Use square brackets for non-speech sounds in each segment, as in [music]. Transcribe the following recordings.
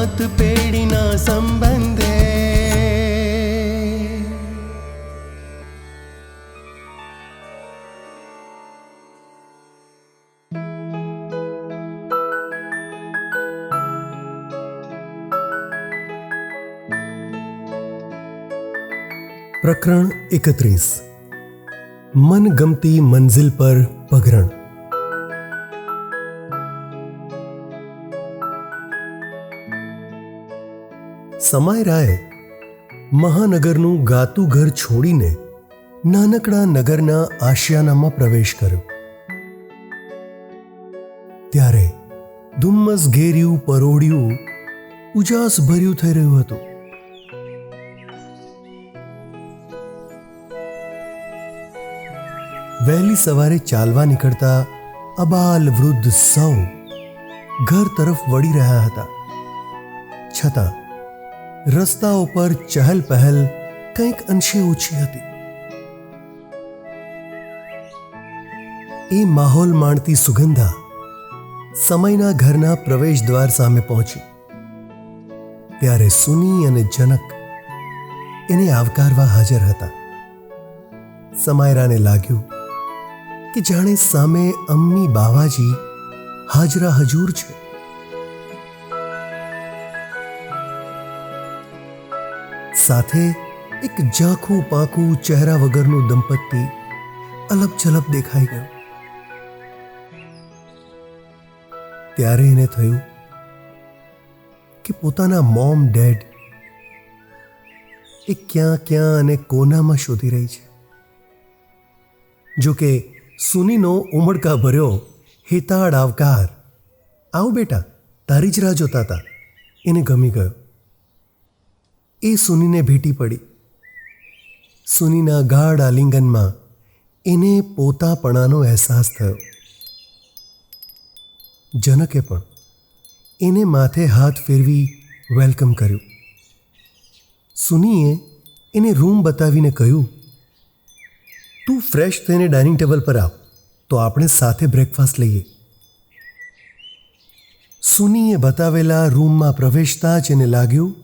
સાત પેઢીના સંબંધે પ્રકરણ એકત્રીસ મનગમતી મંઝિલ પર પગરણ સમાયરાએ મહાનગરનું ગાતું ઘર છોડીને નાનકડા નગરના આશિયાનામાં પ્રવેશ કર્યો. ત્યારે ધુમ્મસ ઘેર્યું પરોડિયું ઉજાસ ભર્યું થઈ રહ્યું હતું. વહેલી સવારે ચાલવા નીકળતા અબાલ વૃદ્ધ સૌ ઘર તરફ વળી રહ્યા હતા. છતાં રસ્તાઓ પર ચહલ પહેલ કંઈક અંશે ઓછી હતી. એ માહોલ માણતી સુગંધા સમયના ઘરના પ્રવેશ દ્વાર સામે પહોંચી. ત્યારે સુની અને જનક એને આવકારવા હાજર હતા. સમાયરાને લાગ્યું કે જાણે સામે અમ્મી બાવાજી હાજરા હજૂર છે. સાથે એક ઝાંખું પાંખું ચહેરા વગરનું દંપતી અલગ છલપ દેખાઈ ગયું. ત્યારે એને થયું કે પોતાના મોમ ડેડ એ ક્યાં ક્યાં અને કોનામાં શોધી રહી છે. જો કે સુનીનો ઉમળકા ભર્યો હિતાળ આવકાર, આવ બેટા, તારી જ રાહ જોતા હતા એને ગમી ગયો. એ સુનીને ભેટી પડી. સુનીના ગાઢ આલિંગનમાં એને પોતાપણાનો અહેસાસ થયો. જનકે પણ એને માથે હાથ ફેરવી વેલકમ કર્યું. સુનીએ એને રૂમ બતાવીને કહ્યું, તું ફ્રેશ થઈને ડાઇનિંગ ટેબલ પર આવ, તો આપણે સાથે બ્રેકફાસ્ટ લઈએ. સુનીએ બતાવેલા રૂમમાં પ્રવેશતા જ એને લાગ્યું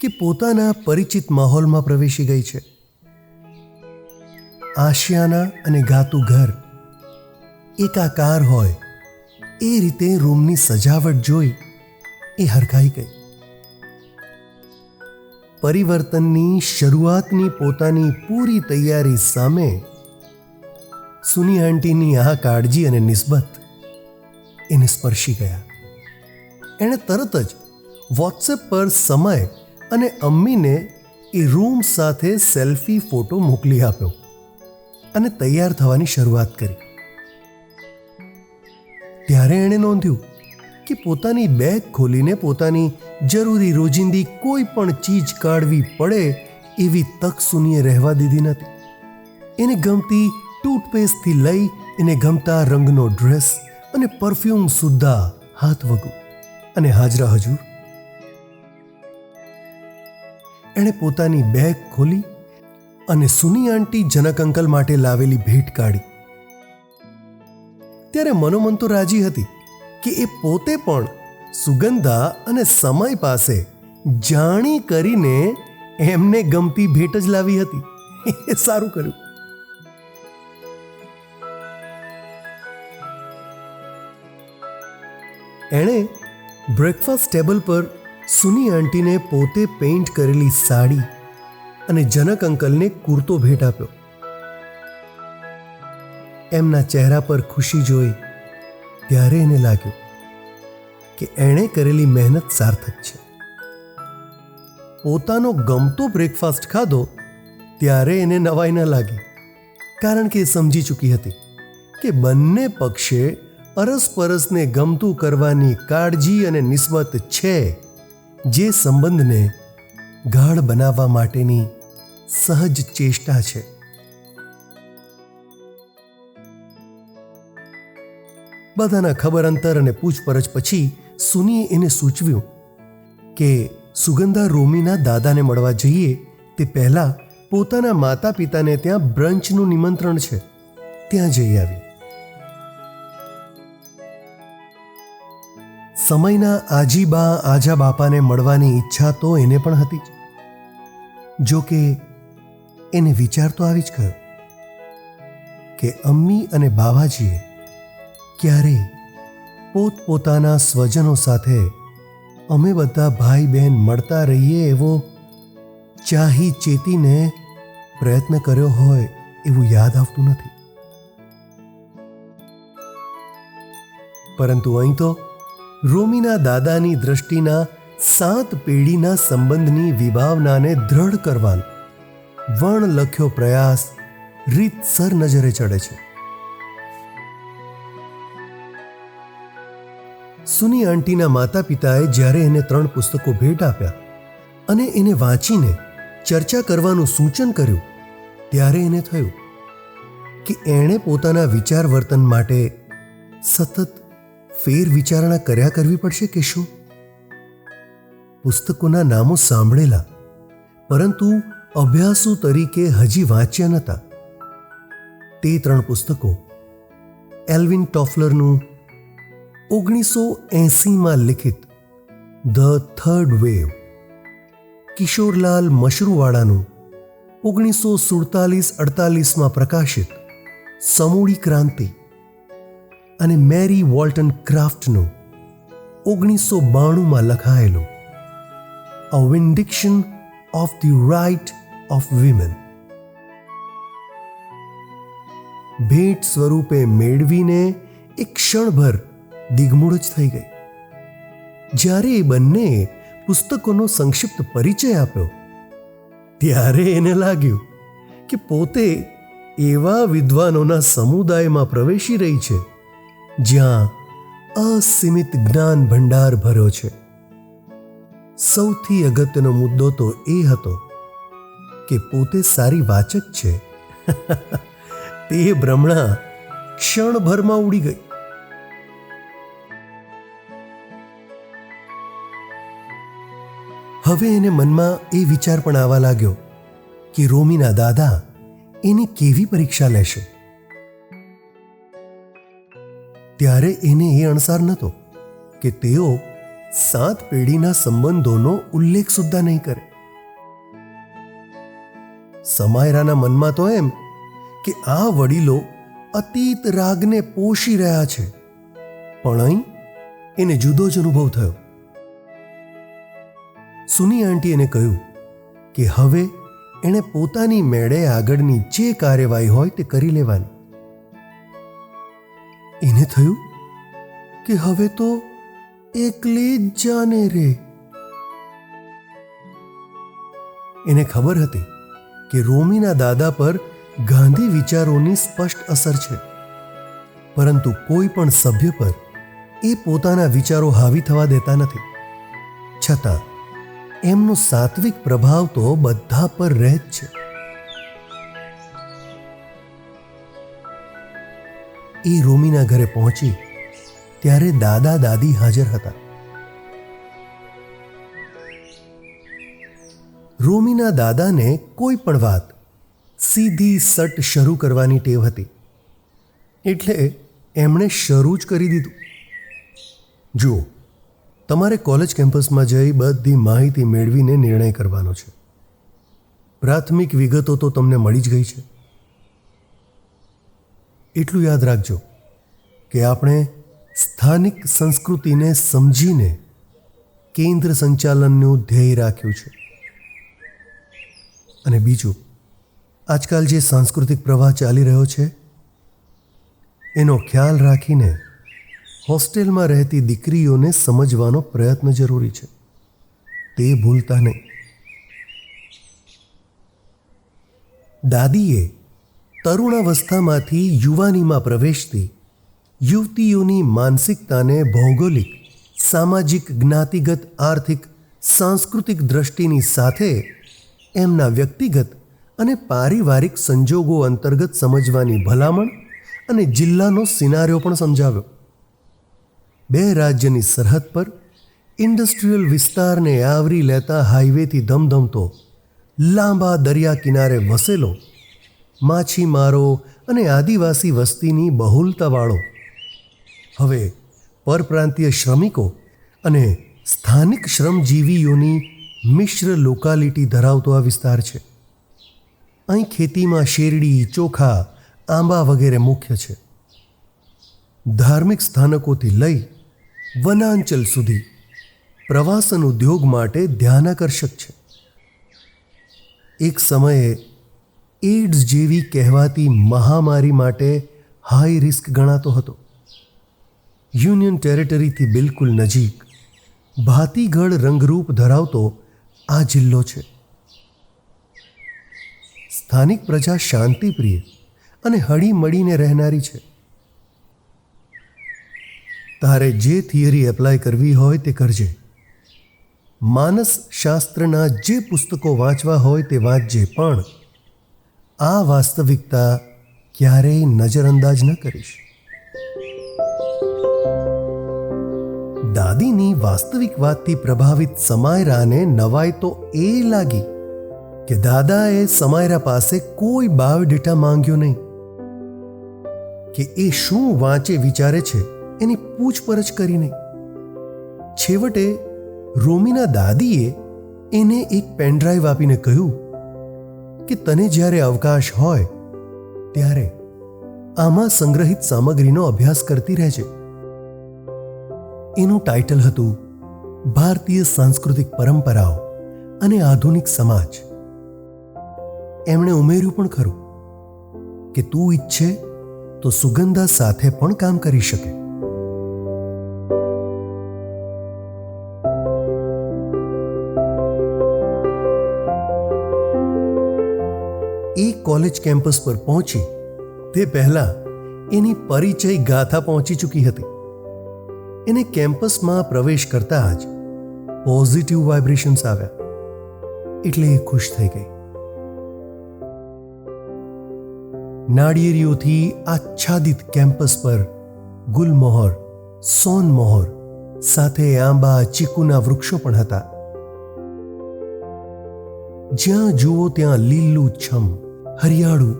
કે પોતાના પરિચિત માહોલમાં પ્રવેશી ગઈ છે. આશિયાના અને ગાતું ઘર એકાકાર હોય, એ રીતે રૂમની સજાવટ જોઈ એ હરખાઈ ગઈ. પરિવર્તનની શરૂઆતની પોતાની પૂરી તૈયારી સામે સુની આંટીની આ કાળજી અને નિસ્બત એને સ્પર્શી ગયા. એણે તરત જ વોટ્સએપ પર સમય અને અમ્મીને એ રૂમ સાથે સેલ્ફી ફોટો મોકલી આપ્યો અને તૈયાર થવાની શરૂઆત કરી. ત્યારે એણે નોંધ્યું કે પોતાની બેગ ખોલીને પોતાની જરૂરી રોજિંદી કોઈ પણ ચીજ કાઢવી પડે એવી તક સુનીએ રહેવા દીધી નથી. એને ગમતી ટૂથપેસ્ટથી લઈ એને ગમતા રંગનો ડ્રેસ અને પરફ્યુમ સુદ્ધા હાથ વગું. અને હાજરા હજુર એણે પોતાની બેગ ખોલી અને સુની આંટી જનક અંકલ માટે લાવેલી ભેટ કાઢી. ત્યારે મનોમન તો રાજી હતી કે એ પોતે પણ સુગંધા અને સમય પાસે જાણી કરીને એમને ગમતી ભેટ જ લાવી હતી. એ સારું કર્યું. એણે બ્રેકફાસ્ટ ટેબલ પર સુની આંટીને પોતે પેઇન્ટ કરેલી સાડી અને જનક અંકલને કુર્તો ભેટ આપ્યો. એમના ચહેરા પર ખુશી જોઈ ત્યારે એને લાગ્યું કે એણે કરેલી મહેનત સાર્થક છે. પોતાનો ગમતો બ્રેકફાસ્ટ ખાધો ત્યારે એને નવાઈ ન લાગી, કારણ કે એ સમજી ચૂકી હતી કે બંને પક્ષે અરસપરસને ગમતું કરવાની કાળજી અને નિસ્બત છે. જે સંબંધને ગાઢ બનાવવા માટેની સહજ ચેષ્ટા છે. બધાના ખબર અંતર અને પૂછપરછ પછી સુનીએ એને સૂચવ્યું કે સુગંધા રોમીના દાદાને મળવા જઈએ તે પહેલાં પોતાના માતા પિતાને ત્યાં બ્રંચનું નિમંત્રણ છે. ત્યાં જઈ આવી. સમયના આજીબા આજા બાપાને મળવાની ઈચ્છા તો એને પણ હતી જ. કે એને વિચાર તો આવી જ ગયો કે અમ્મી અને બાવાજીએ ક્યારેય પોતપોતાના સ્વજનો સાથે અમે બધા ભાઈ બહેન મળતા રહીએ એવો ચાહી ચેતીને પ્રયત્ન કર્યો હોય એવું યાદ આવતું નથી. પરંતુ અહીં તો રોમીના દાદાની દ્રષ્ટિના સાત પેઢીના સંબંધની વિભાવનાને દ્રઢ કરવાનો વણ લખ્યો પ્રયાસ રીતસર નજરે ચડે છે. સુની આંટીના માતા પિતાએ જ્યારે એને ત્રણ પુસ્તકો ભેટ આપ્યા અને એને વાંચીને ચર્ચા કરવાનું સૂચન કર્યું, ત્યારે એને થયું કે એણે પોતાના વિચાર વર્તન માટે સતત ફેર વિચારણા કર્યા કરવી પડશે કે શું? પુસ્તકોના નામો સાંભળેલા, પરંતુ અભ્યાસુ તરીકે હજી વાંચ્યા નહોતા. તે ત્રણ પુસ્તકો, એલ્વિન ટોફલરનું ઓગણીસો એંસીમાં લિખિત ધ થર્ડ વેવ, કિશોરલાલ મશરૂવાળાનું ઓગણીસો સુડતાલીસ અડતાલીસમાં પ્રકાશિત સમૂળી ક્રાંતિ. અને મેરી વોલ્ટન ક્રાફ્ટનું ઓગણીસો બાણુંમાં લખાયેલું, a vindication of the right of women. ભેટ સ્વરૂપે મેળવીને એક ક્ષણભર દિગમૂળ જ થઈ ગઈ. જ્યારે એ બંને પુસ્તકોનો સંક્ષિપ્ત પરિચય આપ્યો, ત્યારે એને લાગ્યું કે પોતે એવા વિદ્વાનોના સમુદાયમાં પ્રવેશી રહી છે જ્યાં અસીમિત જ્ઞાન ભંડાર ભર્યો છે. સૌથી અગત્યનો મુદ્દો તો એ હતો કે પોતે સારી વાચક છે. [laughs] તે ભ્રમણા ક્ષણભરમાં ઉડી ગઈ. હવે એને મનમાં એ વિચાર પણ આવવા લાગ્યો કે રોમીના દાદા એની કેવી પરીક્ષા લેશે? ત્યારે એને એ અણસાર નહોતો કે તેઓ સાત પેઢીના સંબંધોનો ઉલ્લેખ સુદ્ધા નહીં કરે. સમાયરાના મનમાં તો એમ કે આ વડીલો અતીત રાગને પોષી રહ્યા છે, પણ અહીં એને જુદો જ અનુભવ થયો. સુની આંટી એને કહ્યું કે હવે એણે પોતાની મેળે આગળની જે કાર્યવાહી હોય તે કરી લેવાની. થયું? કે હવે તો એકલી જ જાને રે? એને ખબર હતી કે રોમીના દાદા પર ગાંધી વિચારોની સ્પષ્ટ અસર છે. પરંતુ કોઈ પણ સભ્ય પર એ પોતાના વિચારો હાવી થવા દેતા નથી. છતાં, એમનો સાત્વિક પ્રભાવ તો બધા પર રહે જ છે. એ રોમીના ઘરે પહોંચી ત્યારે દાદા દાદી હાજર હતા. રોમીના દાદાને કોઈ પણ વાત સીધી સટ શરૂ કરવાની ટેવ હતી. એટલે એમણે શરૂ જ કરી દીધું. જુઓ, તમારે કોલેજ કેમ્પસમાં જઈ બધી માહિતી મેળવીને નિર્ણય કરવાનો છે. પ્રાથમિક વિગતો તો તમને મળી જ ગઈ છે. એટલું યાદ રાખજો કે આપણે સ્થાનિક સંસ્કૃતિને સમજીને કેન્દ્ર સંચાલનનું ધ્યેય રાખ્યું છે. અને બીજું, આજકાલ જે સાંસ્કૃતિક પ્રવાહ ચાલી રહ્યો છે, એનો ખ્યાલ રાખીને હોસ્ટેલમાં રહેતી દીકરીઓને સમજવાનો પ્રયત્ન જરૂરી છે. તે ભૂલતા નહીં. દાદીએ તરુણાવસ્થામાંથી યુવાનીમાં પ્રવેશતી યુવતીઓની માનસિકતાને ભૌગોલિક, સામાજિક, જ્ઞાતિગત, આર્થિક, સાંસ્કૃતિક દ્રષ્ટિની સાથે એમના વ્યક્તિગત અને પારિવારિક સંજોગો અંતર્ગત સમજવાની ભલામણ અને જિલ્લાનો સિનારિયો પણ સમજાવ્યો. બે રાજ્યની સરહદ પર ઇન્ડસ્ટ્રીયલ વિસ્તારને આવરી લેતા હાઈવેથી ધમધમતો લાંબા દરિયા કિનારે વસેલો માછીમારો અને આદિવાસી વસ્તીની બહુલતાવાળો હવે પરપ્રાંતીય શ્રમિકો અને સ્થાનિક શ્રમજીવીઓની મિશ્ર લોકાલિટી ધરાવતો આ વિસ્તાર છે. અહીં ખેતીમાં શેરડી, ચોખા, આંબા વગેરે મુખ્ય છે. ધાર્મિક સ્થાનકોથી લઈ વનાંચલ સુધી પ્રવાસન ઉદ્યોગ માટે ધ્યાનાકર્ષક છે. એક સમયે એડ્સ જેવી કહેવાતી મહામારી માટે હાઈ રિસ્ક ગણાતો હતો. યુનિયન ટેરેટરીથી બિલકુલ નજીક ભાતીગઢ રંગરૂપ ધરાવતો આ જિલ્લો છે. સ્થાનિક પ્રજા શાંતિપ્રિય અને હળી મળીને રહેનારી છે. તારે જે થિયરી એપ્લાય કરવી હોય તે કરજે. માનસ શાસ્ત્રના જે પુસ્તકો વાંચવા હોય તે વાંચજે પણ આ વાસ્તવિકતા ક્યારેય નજરઅંદાજ ન કરીશ. દાદીની વાસ્તવિક વાતથી પ્રભાવિત સમાયરાને નવાઈ તો એ લાગી કે દાદાએ સમાયરા પાસે કોઈ બાયોડેટા માંગ્યો નહીં. કે એ શું વાંચે વિચારે છે એની પૂછપરછ કરી નહીં. છેવટે રોમીના દાદીએ એને એક પેનડ્રાઈવ આપીને કહ્યું કે તને જ્યારે અવકાશ હોય, ત્યારે આમાં સંગ્રહિત સામગ્રીનો અભ્યાસ કરતી રહેજે. એનું ટાઇટલ હતું, ભારતીય સાંસ્કૃતિક પરંપરાઓ અને આધુનિક સમાજ. એમણે ઉમેર્યું પણ ખરું કે તું ઈચ્છે તો સુગંધા સાથે પણ કામ કરી શકે. કોલેજ કેમ્પસ પર પહોંચી તે પહેલા એની પરિચય ગાથા પહોંચી ચૂકી હતી. એને કેમ્પસમાં પ્રવેશ કરતા જ પોઝિટિવ વાઇબ્રેશન્સ આવ્યા. એટલે એ ખુશ થઈ ગઈ. નાળિયેરીઓથી આચ્છાદિત કેમ્પસ પર ગુલમોહર, સોનમોહર સાથે આંબા, ચીકુના વૃક્ષો પણ હતા. જ્યાં જુઓ ત્યાં લીલું છમ હરિયાળું,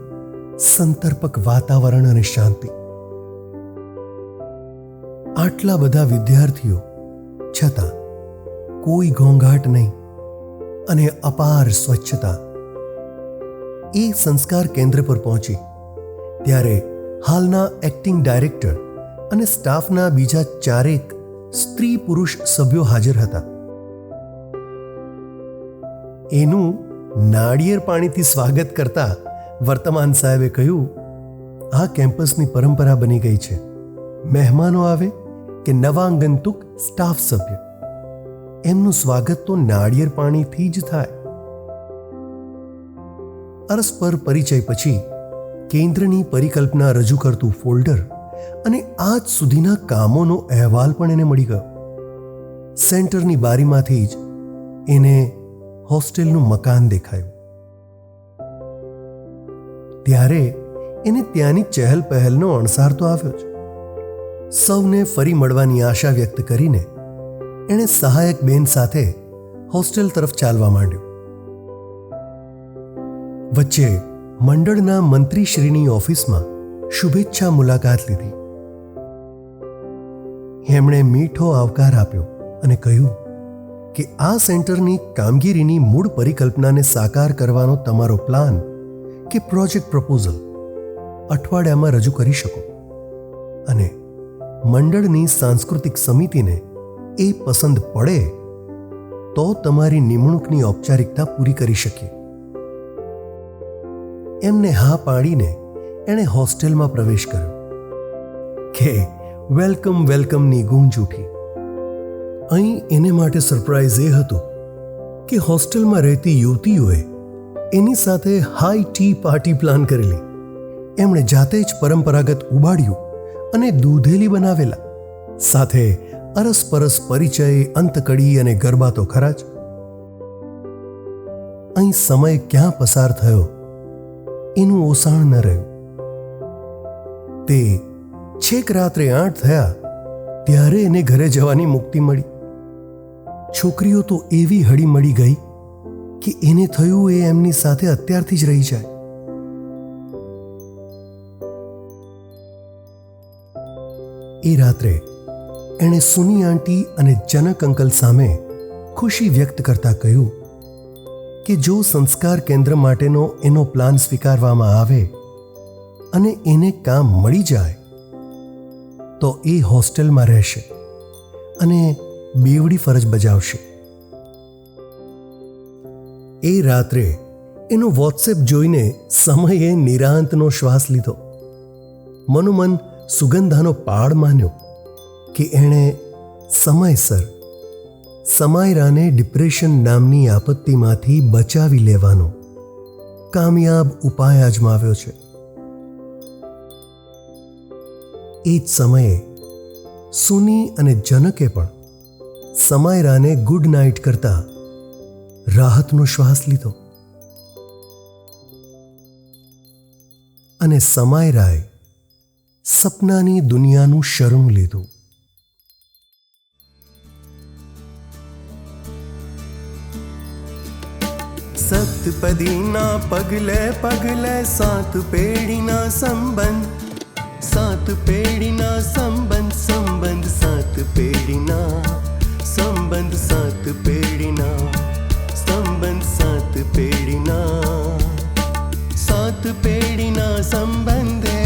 સંતર્પક વાતાવરણ અને શાંતિ. આટલા બધા વિદ્યાર્થીઓ છતાં કોઈ ઘોંઘાટ નહીં અને અપાર સ્વચ્છતા. એ સંસ્કાર કેન્દ્ર પર પહોંચી, ત્યારે હાલના એક્ટિંગ ડાયરેક્ટર અને સ્ટાફના બીજા ચારેક સ્ત્રી પુરુષ સભ્યો હાજર હતા. એનું નાળિયેર પાણીથી સ્વાગત કરતા વર્તમાન સાહેબે કહ્યું, આ કેમ્પસની પરંપરા બની ગઈ છે. મહેમાનો આવે કે નવાંગંતુક સ્ટાફ સભ્ય. એમનું સ્વાગત તો નાળિયેર પાણીથી જ થાય. અરસ્પર પરિચય પછી કેન્દ્રની પરિકલ્પના રજૂ કરતું ફોલ્ડર અને આજ સુધીના કામોનો અહેવાલ પણ એને મળી ગયો. સેન્ટરની બારીમાંથી જ એને હોસ્ટેલનું મકાન દેખાયું. ત્યારે એને ત્યાંની ચહેલ પહેલનો અણસાર તો આવ્યો જ. સૌને ફરી મળવાની આશા વ્યક્ત કરીને એણે સહાયક બેન સાથે હોસ્ટેલ તરફ ચાલવા માંડ્યું. વચ્ચે મંડળના મંત્રીશ્રીની ઓફિસમાં શુભેચ્છા મુલાકાત લીધી. એમણે મીઠો આવકાર આપ્યો અને કહ્યું કે આ સેન્ટરની કામગીરીની મૂળ પરિકલ્પનાને સાકાર કરવાનો તમારો પ્લાન કે પ્રોજેક્ટ પ્રપોઝલ અઠવાડિયામાં રજૂ કરી શકો. અને મંડળની સાંસ્કૃતિક સમિતિને એ પસંદ પડે તો તમારી નિમણૂકની ઔપચારિકતા પૂરી કરી શકીએ. એમને હા પાડીને એણે હોસ્ટેલમાં પ્રવેશ કર્યો. કે વેલકમ વેલકમની ગુંજ ઉઠી અહીં એને માટે સરપ્રાઈઝ એ હતું કે હોસ્ટેલમાં રહેતી યુવતીઓએ એની સાથે હાઈ ટી પાર્ટી પ્લાન કરેલી. એમણે જાતે જ પરંપરાગત ઉબાડ્યું અને દૂધેલી બનાવેલા. સાથે અરસપરસ પરિચય, અંતકડી અને ગરબા તો ખરા જ. અહીં સમય ક્યાં પસાર થયો? એનું ઓસાણ ન રહ્યું. તે છેક રાત્રે આઠ થયા, ત્યારે એને ઘરે જવાની મુક્તિ મળી. છોકરીઓ તો એવી હળી મળી ગઈ કે એને થયું એ એમની સાથે અત્યારથી જ રહી જાય. એ રાત્રે એણે સુની આંટી અને જનક અંકલ સામે ખુશી વ્યક્ત કરતા કહ્યું કે જો સંસ્કાર કેન્દ્ર માટેનો એનો પ્લાન સ્વીકારવામાં આવે અને એને કામ મળી જાય, તો એ હોસ્ટેલમાં રહેશે અને બેવડી ફરજ બજાવશે. એ રાત્રે એનો વોટ્સએપ જોઈને સમયે નિરાંતનો શ્વાસ લીધો. મનોમન સુગંધાનો પાડ માન્યો કે એણે સમયસર સમાયરાને ડિપ્રેશન નામની આપત્તિમાંથી બચાવી લેવાનો કામયાબ ઉપાય અજમાવ્યો છે. એ જ સમયે સુની અને જનકે પણ સમાયરાને ગુડ નાઇટ કરતા રાહતનો શ્વાસ લીધો. અને સમાય રાય સપનાની દુનિયાનું શરમ લીધું. સતપદીના પગલે પગલે સાત પેઢીના સંબંધ, સાત પેઢીના સંબંધ સંબંધ સાત પેઢીના, સંબંધ સાત પેઢી ಸಂಬನ್ ಸಾತ್ ಪೇಡಿನ ಸಾತ್ ಪೇಡಿನ ಸಂಬಂಧೆ